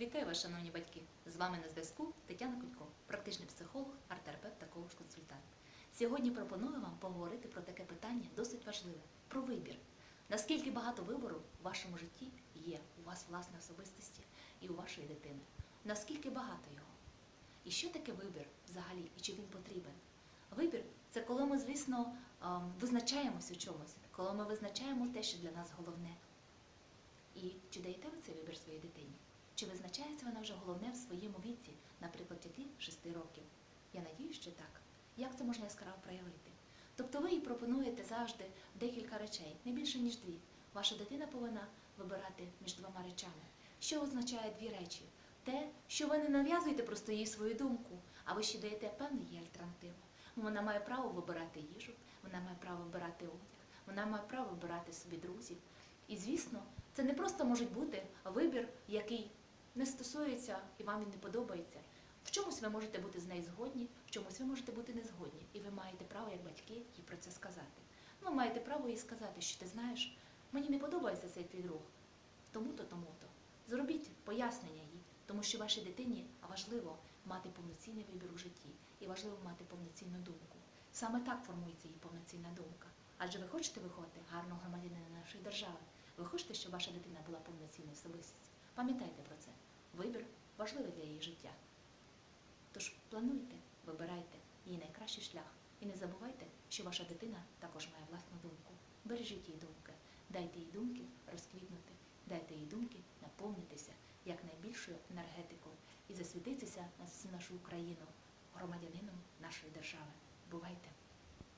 Вітаю вас, шановні батьки! З вами на зв'язку Тетяна Кутько, практичний психолог, арт-терапевт та коуч-консультант. Сьогодні пропоную вам поговорити про таке питання досить важливе про вибір. Наскільки багато вибору в вашому житті є у вас власне особистості і у вашої дитини? Наскільки багато його? І що таке вибір взагалі, і чи він потрібен? Вибір це коли ми, звісно, ем, визначаємось у чомусь, коли ми визначаємо те, що для нас головне. І чи даєте ви цей вибір своїй дитині? Чи визначається вона вже головне в своєму віці, наприклад, в 6 років? Я надію, що так. Як це можна яскраво проявити? Тобто ви їй пропонуєте завжди декілька речей, не більше, ніж дві. Ваша дитина повинна вибирати між двома речами. Що означає дві речі? Те, що ви не нав'язуєте просто їй свою думку, а ви ще даєте певну її альтернативу. Вона має право вибирати їжу, вона має право вибирати одяг, вона має право вибирати собі друзів. І звісно, це не просто може бути вибір, який не стосується і вам він не подобається. В чомусь ви можете бути з нею згодні, в чомусь ви можете бути не згодні. І ви маєте право, як батьки, їй про це сказати. Ви маєте право їй сказати, що ти знаєш, мені не подобається цей твій друг, тому-то, тому-то. Зробіть пояснення їй, тому що вашій дитині важливо мати повноцінний вибір у житті і важливо мати повноцінну думку. Саме так формується її повноцінна думка. Адже ви хочете виходити гарного громадянина нашої держави. Ви хочете, щоб ваша дитина була повноцінною особистістю. Пам'ятайте про це. Вибір важливий для її життя. Тож плануйте, вибирайте її найкращий шлях. І не забувайте, що ваша дитина також має власну думку. Бережіть її думки, дайте їй думки розквітнути, дайте їй думки наповнитися якнайбільшою енергетикою і засвітитися на всю нашу Україну громадянином нашої держави. Бувайте!